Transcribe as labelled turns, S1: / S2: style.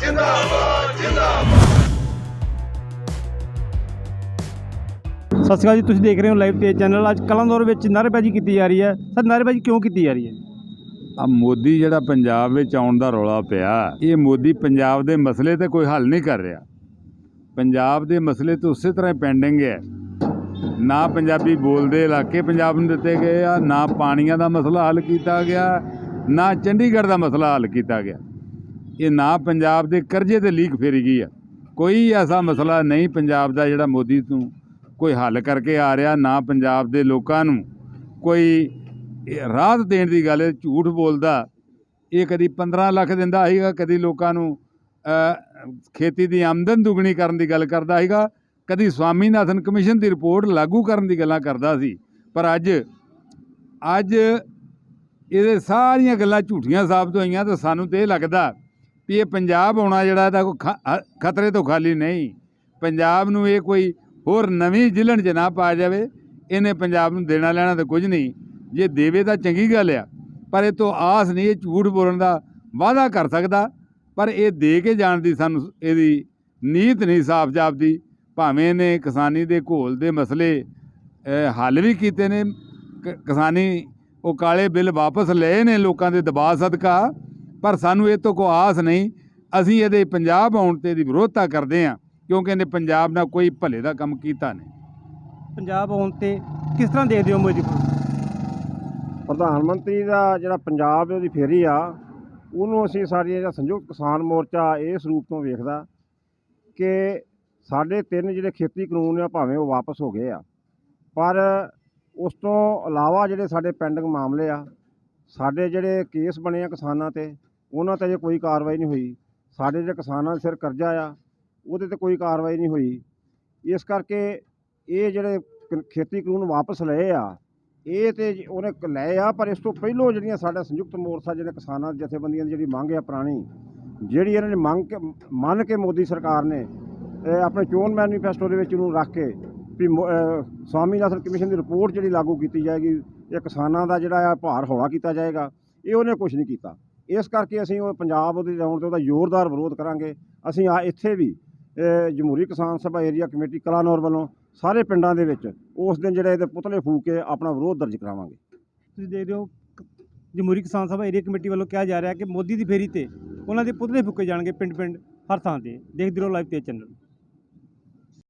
S1: ਜਿੰਦਾਬਾਦ ਜਿੰਦਾਬਾਦ। ਜਿੰਦਾਬਾਦ
S2: ਸਤਿ ਸ਼੍ਰੀ ਅਕਾਲ ਜੀ, ਤੁਸੀਂ ਦੇਖ ਰਹੇ ਹੋ ਲਾਈਵ ਤੇ ਚੈਨਲ। ਅੱਜ ਕਲੰਦੌਰ ਵਿੱਚ ਨਾਅਰੇਬਾਜ਼ੀ ਕੀਤੀ ਜਾ ਰਹੀ ਹੈ। ਸਰ, ਨਾਅਰੇਬਾਜ਼ੀ ਕਿਉਂ ਕੀਤੀ ਜਾ ਰਹੀ ਹੈ?
S3: ਆ ਮੋਦੀ ਜਿਹੜਾ ਪੰਜਾਬ ਵਿੱਚ ਆਉਣ ਦਾ ਰੌਲਾ ਪਿਆ, ਇਹ ਮੋਦੀ ਪੰਜਾਬ ਦੇ ਮਸਲੇ ਤੇ ਕੋਈ ਹੱਲ ਨਹੀਂ ਕਰ ਰਿਹਾ। ਪੰਜਾਬ ਦੇ ਮਸਲੇ ਤਾਂ ਉਸੇ ਤਰ੍ਹਾਂ ਪੈਂਡਿੰਗ ਹੈ। ਨਾ ਪੰਜਾਬੀ ਬੋਲਦੇ ਇਲਾਕੇ ਪੰਜਾਬ ਨੂੰ ਦਿੱਤੇ ਗਏ ਆ, ਨਾ ਪਾਣੀਆਂ ਦਾ ਮਸਲਾ ਹੱਲ ਕੀਤਾ ਗਿਆ, ਨਾ ਚੰਡੀਗੜ੍ਹ ਦਾ ਮਸਲਾ ਹੱਲ ਕੀਤਾ ਗਿਆ। ਇਹ ਨਾ ਪੰਜਾਬ ਦੇ ਕਰਜ਼ੇ ਤੇ ਲੀਕ ਫੇਰੀ ਗਈ ਆ। ਕੋਈ ਐਸਾ ਮਸਲਾ ਨਹੀਂ ਪੰਜਾਬ ਦਾ ਜਿਹੜਾ ਮੋਦੀ ਤੋਂ ਕੋਈ ਹੱਲ ਕਰਕੇ ਆ ਰਿਹਾ, ਨਾ ਪੰਜਾਬ ਦੇ ਲੋਕਾਂ ਨੂੰ ਕੋਈ ਰਾਹਤ ਦੇਣ ਦੀ ਗੱਲ ਝੂਠ ਬੋਲਦਾ। ਇਹ ਕਦੀ 15 ਲੱਖ ਦਿੰਦਾ ਸੀਗਾ, ਕਦੀ ਲੋਕਾਂ ਨੂੰ ਖੇਤੀ ਦੀ ਆਮਦਨ ਦੁੱਗਣੀ ਕਰਨ ਦੀ ਗੱਲ ਕਰਦਾ ਸੀਗਾ, ਕਦੀ ਸਵਾਮੀਨਾਥਨ ਕਮਿਸ਼ਨ ਦੀ ਰਿਪੋਰਟ ਲਾਗੂ ਕਰਨ ਦੀ ਗੱਲਾਂ ਕਰਦਾ ਸੀ। ਪਰ ਅੱਜ ਅੱਜ ਇਹਦੇ ਸਾਰੀਆਂ ਗੱਲਾਂ ਝੂਠੀਆਂ ਸਾਬਤ ਹੋਈਆਂ ਤਾਂ ਸਾਨੂੰ ਤੇ ਇਹ ਲੱਗਦਾ ਵੀ ਇਹ ਪੰਜਾਬ ਆਉਣਾ ਜਿਹੜਾ ਇਹਦਾ ਕੋਈ ਖਤਰੇ ਤੋਂ ਖਾਲੀ ਨਹੀਂ। ਪੰਜਾਬ ਨੂੰ ਇਹ ਕੋਈ ਹੋਰ ਨਵੀਂ ਜ਼ਿਲ੍ਹਣ 'ਚ ਨਾ ਪਾ ਜਾਵੇ, ਇਹਨੇ ਪੰਜਾਬ ਨੂੰ ਦੇਣਾ ਲੈਣਾ ਤਾਂ ਕੁਝ ਨਹੀਂ। ਜੇ ਦੇਵੇ ਤਾਂ ਚੰਗੀ ਗੱਲ ਆ, ਪਰ ਇਹ ਤੋਂ ਆਸ ਨਹੀਂ, ਇਹ ਝੂਠ ਬੋਲਣ ਦਾ ਵਾਅਦਾ ਕਰ ਸਕਦਾ। ਪਰ ਇਹ ਦੇ ਕੇ ਜਾਣ ਦੀ ਸਾਨੂੰ ਇਹਦੀ ਨੀਤ ਨਹੀਂ ਸਾਫ਼ ਜਾਪਦੀ। ਭਾਵੇਂ ਇਹਨੇ ਕਿਸਾਨੀ ਦੇ ਘੋਲ ਦੇ ਮਸਲੇ ਹੱਲ ਵੀ ਕੀਤੇ ਨੇ, ਕ- ਕਿਸਾਨੀ ਉਹ ਕਾਲੇ ਬਿੱਲ ਵਾਪਸ ਲਏ ਨੇ ਲੋਕਾਂ ਦੇ ਦਬਾਅ ਸਦਕਾ। ਪਰ ਸਾਨੂੰ ਇਹ ਤੋਂ ਕੋਈ ਆਸ ਨਹੀਂ। ਅਸੀਂ ਇਹਦੇ ਪੰਜਾਬ ਆਉਣ ਤੇ ਇਹਦੀ ਵਿਰੋਧਤਾ ਕਰਦੇ ਹਾਂ ਕਿਉਂਕਿ ਇਹਨੇ ਪੰਜਾਬ ਨਾਲ ਕੋਈ ਭਲੇ ਦਾ ਕੰਮ ਕੀਤਾ ਨਹੀਂ।
S2: ਪੰਜਾਬ ਆਉਣ ਤੇ ਕਿਸ ਤਰ੍ਹਾਂ ਦੇਖਦੇ ਹੋ ਮੋਦੀ
S4: ਪ੍ਰਧਾਨ ਮੰਤਰੀ ਦਾ ਜਿਹੜਾ ਪੰਜਾਬ ਦੀ ਫੇਰੀ ਆ ਉਹਨੂੰ ਅਸੀਂ ਸਾਡੀ ਜਿਹੜਾ ਸੰਯੁਕਤ ਕਿਸਾਨ ਮੋਰਚਾ ਇਸ ਰੂਪ ਤੋਂ ਵੇਖਦਾ ਕਿ ਸਾਡੇ ਤਿੰਨ ਜਿਹੜੇ ਖੇਤੀ ਕਾਨੂੰਨ ਆ ਭਾਵੇਂ ਉਹ ਵਾਪਸ ਹੋ ਗਏ ਆ। ਪਰ ਉਸ ਤੋਂ ਇਲਾਵਾ ਜਿਹੜੇ ਸਾਡੇ ਪੈਂਡਿੰਗ ਮਾਮਲੇ ਆ ਸਾਡੇ ਜਿਹੜੇ ਕੇਸ ਬਣੇ ਆ ਕਿਸਾਨਾਂ ਤੇ ਉਹਨਾਂ ਤੇ ਜੇ ਕੋਈ ਕਾਰਵਾਈ ਨਹੀਂ ਹੋਈ, ਸਾਡੇ ਜਿਹੜੇ ਕਿਸਾਨਾਂ ਦੇ ਸਿਰ ਕਰਜ਼ਾ ਆ, ਉਹਦੇ ਤੇ ਕੋਈ ਕਾਰਵਾਈ ਨਹੀਂ ਹੋਈ। ਇਸ ਕਰਕੇ ਇਹ ਜਿਹੜੇ ਖੇਤੀ ਕਾਨੂੰਨ ਵਾਪਸ ਲਏ ਆ, ਇਹ ਤੇ ਉਹਨੇ ਲਏ ਆ, ਪਰ ਇਸ ਤੋਂ ਪਹਿਲੋਂ ਜਿਹੜੀਆਂ ਸਾਡਾ ਸੰਯੁਕਤ ਮੋਰਚਾ ਜਿਹੜੇ ਕਿਸਾਨਾਂ ਜਥੇਬੰਦੀਆਂ ਦੀ ਜਿਹੜੀ ਮੰਗ ਆ ਪੁਰਾਣੀ, ਜਿਹੜੀ ਇਹਨਾਂ ਨੇ ਮੰਗ ਕੇ, ਮੰਨ ਕੇ ਮੋਦੀ ਸਰਕਾਰ ਨੇ ਆਪਣੇ ਚੋਣ ਮੈਨੀਫੈਸਟੋ ਦੇ ਵਿੱਚ ਇਹਨੂੰ ਰੱਖ ਕੇ ਵੀ ਮੋ- ਸਵਾਮੀਨਾਥਨ ਕਮਿਸ਼ਨ ਦੀ ਰਿਪੋਰਟ ਜਿਹੜੀ ਲਾਗੂ ਕੀਤੀ ਜਾਏਗੀ, ਇਹ ਕਿਸਾਨਾਂ ਦਾ ਜਿਹੜਾ ਆ ਭਾਰ ਹੌਲਾ ਕੀਤਾ ਜਾਏਗਾ। ਇਹ ਉਹਨੇ ਕੁਝ ਨਹੀਂ ਕੀਤਾ। ਇਸ ਕਰਕੇ ਅਸੀਂ ਉਹ ਪੰਜਾਬ ਉਹਦੇ ਜਾਣ ਤੇ ਉਹਦਾ ਜ਼ੋਰਦਾਰ ਵਿਰੋਧ ਕਰਾਂਗੇ। ਅਸੀਂ ਆ ਇੱਥੇ ਵੀ ਜਮਹੂਰੀ ਕਿਸਾਨ ਸਭਾ ਏਰੀਆ ਕਮੇਟੀ ਕਲਾਨੌਰ ਵੱਲੋਂ ਸਾਰੇ ਪਿੰਡਾਂ ਦੇ ਵਿੱਚ ਉਸ ਦਿਨ ਜਿਹੜੇ ਇਹਦੇ ਪੁਤਲੇ ਫੂਕ ਕੇ ਆਪਣਾ ਵਿਰੋਧ ਦਰਜ ਕਰਾਵਾਂਗੇ।
S2: ਤੁਸੀਂ ਦੇਖ ਰਹੇ ਹੋ, ਜਮਹੂਰੀ ਕਿਸਾਨ ਸਭਾ ਏਰੀਆ ਕਮੇਟੀ ਵੱਲੋਂ ਕਿਹਾ ਜਾ ਰਿਹਾ ਕਿ ਮੋਦੀ ਦੀ ਫੇਰੀ ਤੇ ਉਹਨਾਂ ਦੇ ਪੁਤਲੇ ਫੂਕੇ ਜਾਣਗੇ ਪਿੰਡ ਪਿੰਡ ਹਰ ਥਾਂ ਤੇ। ਦੇਖਦੇ ਰਹੋ ਲਾਈਵ ਤੇ ਚੈਨਲ।